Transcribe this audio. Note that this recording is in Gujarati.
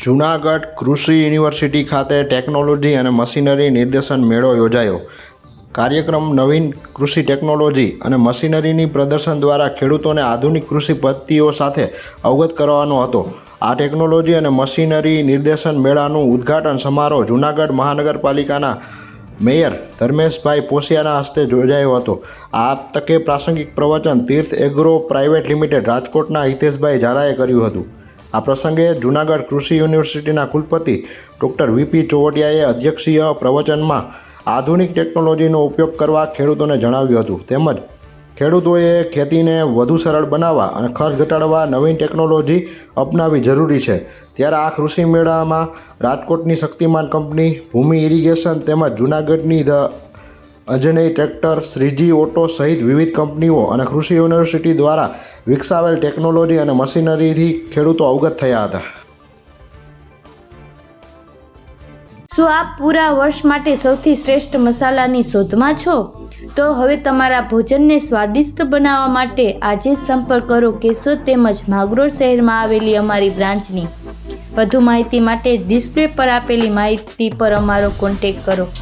જૂનાગઢ કૃષિ યુનિવર્સિટી ખાતે ટેકનોલોજી અને મશીનરી નિર્દેશન મેળો યોજાયો. કાર્યક્રમ નવીન કૃષિ ટેકનોલોજી અને મશીનરીની પ્રદર્શન દ્વારા ખેડૂતોને આધુનિક કૃષિ પદ્ધતિઓ સાથે અવગત કરવાનો હતો. આ ટેકનોલોજી અને મશીનરી નિર્દેશન મેળાનું ઉદ્ઘાટન સમારોહ જૂનાગઢ મહાનગરપાલિકાના મેયર ધર્મેશભાઈ પોસિયાના હસ્તે યોજાયો હતો. આ તકે પ્રાસંગિક પ્રવચન તીર્થ એગ્રો પ્રાઇવેટ લિમિટેડ રાજકોટના હિતેશભાઈ ઝાલાએ કર્યું હતું. આ પ્રસંગે જૂનાગઢ કૃષિ યુનિવર્સિટીના કુલપતિ ડૉક્ટર વીપી ચોવટિયાએ અધ્યક્ષીય પ્રવચનમાં આધુનિક ટેકનોલોજીનો ઉપયોગ કરવા ખેડૂતોને જણાવ્યું હતું. તેમજ ખેડૂતોએ ખેતીને વધુ સરળ બનાવવા અને ખર્ચ ઘટાડવા નવીન ટેકનોલોજી અપનાવવી જરૂરી છે. ત્યારે આ કૃષિ મેળામાં રાજકોટની શક્તિમાન કંપની, ભૂમિ ઇરિગેશન તેમજ જૂનાગઢની the Ajanya tractor, Shreeji auto સહિત વિવિધ કંપનીઓ અને કૃષિ યુનિવર્સિટી દ્વારા વિકસાવેલ ટેકનોલોજી અને મશીનરીથી ખેડૂતો અવગત થયા હતા. શું આપ પૂરા વર્ષ માટે સૌથી શ્રેષ્ઠ મસાલાની શોધમાં છો? તો હવે તમારા ભોજનને સ્વાદિષ્ટ બનાવવા માટે આજે જ સંપર્ક કરો કેશોદ તેમજ માગરોળ શહેરમાં આવેલી અમારી બ્રાન્ચની. વધુ માહિતી માટે ડિસ્પ્લે પર આપેલી માહિતી પર અમારો કોન્ટેક કરો.